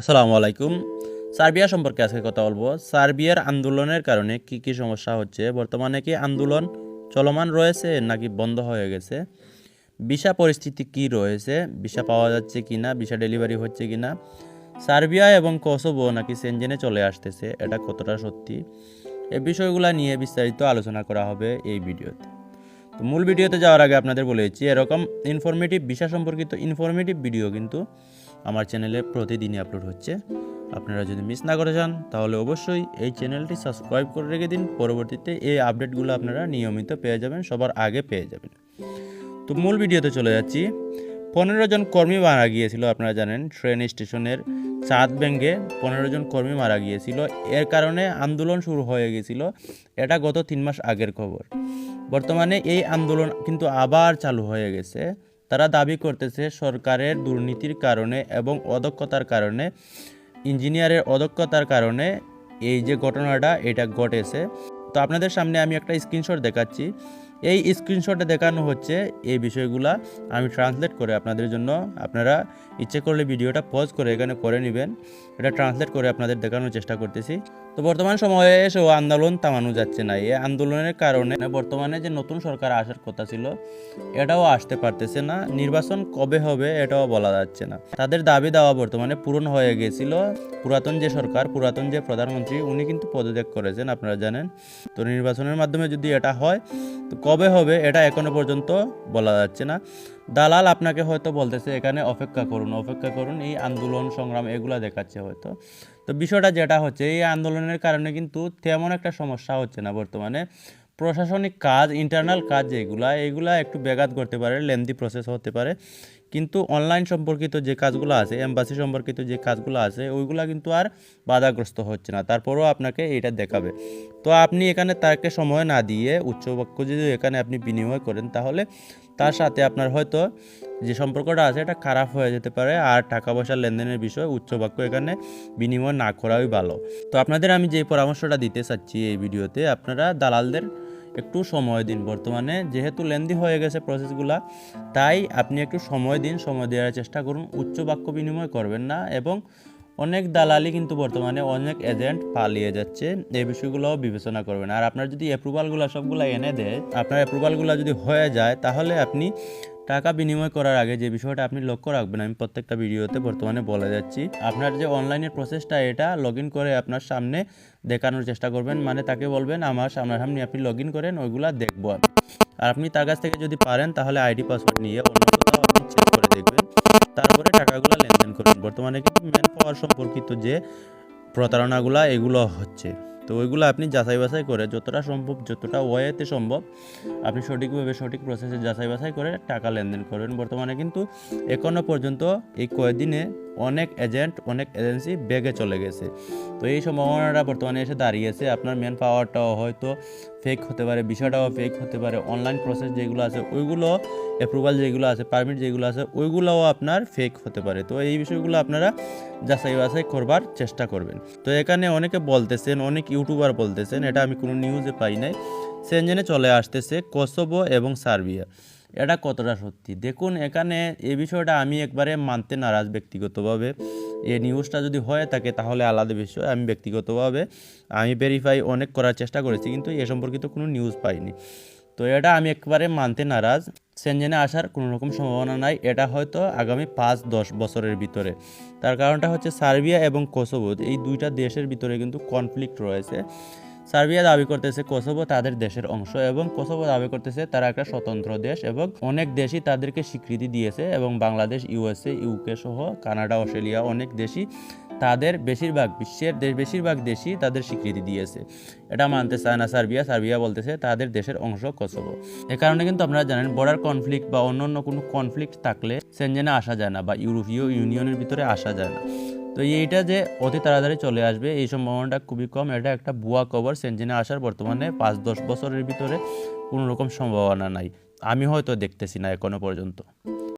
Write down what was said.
আসসালামু আলাইকুম। সার্বিয়া সম্পর্কে আজকে কথা বলব। সার্বিয়ার আন্দোলনের কারণে কি কি সমস্যা হচ্ছে? বর্তমানে কি আন্দোলন চলমান রয়েছে নাকি বন্ধ হয়ে গেছে? ভিসা পরিস্থিতি কি রয়েছে? ভিসা পাওয়া যাচ্ছে কি না ভিসা ডেলিভারি হচ্ছে কি না সার্বিয়া এবং কসোভো নাকি সেনজেনে চলে আসতেছে, এটা কতটা সত্যি? এই বিষয়গুলো নিয়ে বিস্তারিত আলোচনা করা হবে এই ভিডিওতে। তো মূল ভিডিওতে যাওয়ার আগে আপনাদের বলে দিচ্ছি, এরকম ইনফরমেটিভ ভিসা সম্পর্কিত ইনফরমেটিভ ভিডিও কিন্তু আমার চ্যানেলে প্রতিদিনই আপলোড হচ্ছে। আপনারা যদি মিস না করে যান, তাহলে অবশ্যই এই চ্যানেলটি সাবস্ক্রাইব করে রেখে দিন। পরবর্তীতে এই আপডেটগুলো আপনারা নিয়মিত পেয়ে যাবেন, সবার আগে পেয়ে যাবেন। তো মূল ভিডিওতে চলে যাচ্ছি। পনেরো জন কর্মী মারা গিয়েছিল, আপনারা জানেন, ট্রেন স্টেশনের চাঁদ ব্যাঙ্গে পনেরো জন কর্মী মারা গিয়েছিল। এর কারণে আন্দোলন শুরু হয়ে গেছিল এটা গত তিন মাস আগের খবর। বর্তমানে এই আন্দোলন কিন্তু আবার চালু হয়ে গেছে। তারা দাবি করতেছে সরকারের দুর্নীতির কারণে এবং অদক্ষতার কারণে, ইঞ্জিনিয়ারের অদক্ষতার কারণে এই যে ঘটনাটা, এটা ঘটেছে। তো আপনাদের সামনে আমি একটা স্ক্রিনশট দেখাচ্ছি। এই স্ক্রিনশটে দেখানো হচ্ছে, এই বিষয়গুলা আমি ট্রান্সলেট করে আপনাদের জন্য। আপনারা ইচ্ছে করলে ভিডিওটা পজ করে এখানে করে নেবেন। এটা ট্রান্সলেট করে আপনাদের দেখানোর চেষ্টা করতেছি। তো বর্তমান সময়ে এসেও আন্দোলন থামানো যাচ্ছে না। এই আন্দোলনের কারণে বর্তমানে যে নতুন সরকার আসার কথা ছিল, এটাও আসতে পারতেছে না। নির্বাচন কবে হবে এটাও বলা যাচ্ছে না। তাদের দাবি দেওয়া বর্তমানে পূরণ হয়ে গিয়েছিল পুরাতন যে সরকার, পুরাতন যে প্রধানমন্ত্রী, উনি কিন্তু পদত্যাগ করেছেন, আপনারা জানেন। তো নির্বাচনের মাধ্যমে যদি এটা হয় তো কবে হবে এটা এখনও পর্যন্ত বলা যাচ্ছে না। দালাল আপনাকে হয়তো বলতেছে, এখানে অপেক্ষা করুন অপেক্ষা করুন, এই আন্দোলন, সংগ্রাম এগুলো দেখাচ্ছে হয়তো। তো বিষয়টা যেটা হচ্ছে, এই আন্দোলনের কারণে কিন্তু তেমন একটা সমস্যা হচ্ছে না বর্তমানে। প্রশাসনিক কাজ ইন্টারনাল কাজ যেগুলা, এগুলা একটু ব্যাঘাত করতে পারে লেন্দি প্রসেস হতে পারে। কিন্তু অনলাইন সম্পর্কিত যে কাজগুলো আছে এম্বাসি সম্পর্কিত যে কাজগুলো আছে, ওইগুলো কিন্তু আর বাধাগ্রস্ত হচ্ছে না। তারপরেও আপনাকে এটা দেখাবে। তো আপনি এখানে তাকে সময় না দিয়ে উচ্চ বাক্য যদি এখানে আপনি বিনিময় করেন, তাহলে তার সাথে আপনার হয়তো যে সম্পর্কটা আছে, এটা খারাপ হয়ে যেতে পারে। আর টাকা পয়সার লেনদেনের বিষয়ে উচ্চ বাক্য এখানে বিনিময় না করাই ভালো। তো আপনাদের আমি যে পরামর্শটা দিতে চাচ্ছি এই ভিডিওতে, আপনারা দালালদের একটু সময় দিন বর্তমানে। যেহেতু লেন্দি হয়ে গেছে প্রসেসগুলা তাই আপনি একটু সময় দিন, সময় দেওয়ার চেষ্টা করুন। উচ্চ বাক্য বিনিময় করবেন না এবং অনেক দালালি কিন্তু বর্তমানে অনেক এজেন্ট পালিয়ে যাচ্ছে। এই বিষয়গুলোও বিবেচনা করবেন। আর আপনার যদি অ্যাপ্রুভালগুলো সবগুলো এনে দেয়, আপনার অ্যাপ্রুভালগুলো যদি হয়ে যায়, তাহলে আপনি টাকা বিনিময় করার আগে যে বিষয়টা আপনি লক্ষ্য রাখবেন, আমি প্রত্যেকটা ভিডিওতে বর্তমানে বলে যাচ্ছি, আপনার যে অনলাইনের প্রসেসটা, এটা লগ করে আপনার সামনে দেখানোর চেষ্টা করবেন। মানে তাকে বলবেন, আমার সামনাসামনি আপনি লগ করেন, ওইগুলা দেখব আর আপনি তার কাছ থেকে যদি পারেন, তাহলে আইডি পাসওয়ার্ড নিয়ে অন্য কোথাও আপনি চেক করে দেখবেন। তারপরে টাকাগুলো লেনদেন করুন। বর্তমানে কিন্তু ম্যান পাওয়ার সম্পর্কিত যে প্রতারণাগুলো, এগুলো হচ্ছে। তো ওইগুলো আপনি যাচাই বাছাই করে যতটা সম্ভব, যতটা ওয়েতে সম্ভব আপনি সঠিকভাবে সঠিক প্রসেসে যাচাই বাছাই করে টাকা লেনদেন করবেন বর্তমানে কিন্তু এখনও পর্যন্ত এই কয়েকদিনে অনেক এজেন্ট অনেক এজেন্সি বেগে চলে গেছে। তো এই সম্ভাবনাটা বর্তমানে এসে দাঁড়িয়েছে। আপনার ম্যান পাওয়ারটাও হয়তো ফেক হতে পারে, বিষয়টাও ফেক হতে পারে। অনলাইন প্রসেস যেগুলো আছে, ওইগুলো অ্যাপ্রুভাল যেগুলো আছে পারমিট যেগুলো আছে, ওইগুলোও আপনার ফেক হতে পারে। তো এই বিষয়গুলো আপনারা যাচাই বাছাই করবার চেষ্টা করবেন। তো এখানে অনেকে বলতেছেন, অনেক ইউটিউবার বলতেছেন, এটা আমি কোনো নিউজে পাই নাই। সেনজেনে চলে আসতেছে কসোভো এবং সার্বিয়া এটা কতটা সত্যি? দেখুন, এখানে এ বিষয়টা আমি একবারে মানতে নারাজ ব্যক্তিগতভাবে। এ নিউজটা যদি হয়ে থাকে, তাহলে আলাদা বিষয়। আমি ব্যক্তিগতভাবে, আমি ভেরিফাই অনেক করার চেষ্টা করেছি, কিন্তু এ সম্পর্কিত কোনো নিউজ পাইনি। তো এটা আমি একবারে মানতে নারাজ। সেনজেনে আসার কোনো রকম সম্ভাবনা নাই। এটা হয়তো আগামী পাঁচ, দশ বছরের ভিতরে। তার কারণটা হচ্ছে সার্বিয়া এবং কোসোভো এই দুইটা দেশের ভিতরে কিন্তু কনফ্লিক্ট রয়েছে। সার্বিয়া দাবি করতেছে কোসোভো তাদের দেশের অংশ এবং কোসোভো দাবি করতেছে তারা একটা স্বতন্ত্র দেশ এবং অনেক দেশই তাদেরকে স্বীকৃতি দিয়েছে এবং বাংলাদেশ, ইউএসএ, ইউকে সহ কানাডা, অস্ট্রেলিয়া অনেক দেশই তাদের বেশিরভাগ বিশ্বের দেশ, বেশিরভাগ দেশই তাদের স্বীকৃতি দিয়েছে। এটা মানতে চায় না সার্বিয়া। সার্বিয়া বলতেছে তাদের দেশের অংশ কোসোভো। এ কারণে কিন্তু আপনারা জানেন বর্ডার কনফ্লিক্ট বা অন্য অন্য কোনো কনফ্লিক্ট থাকলে সেনজেনে আসা যায় না বা ইউরোপীয় ইউনিয়নের ভিতরে আসা যায় না। তো এইটা যে অতি তাড়াতাড়ি চলে আসবে এই সম্ভাবনাটা খুবই কম। এটা একটা বুয়া কভার সেঞ্জিনে আসার বর্তমানে পাঁচ দশ বছরের ভিতরে কোনো রকম সম্ভাবনা নাই। আমি হয়তো দেখতেছি না এখনও পর্যন্ত।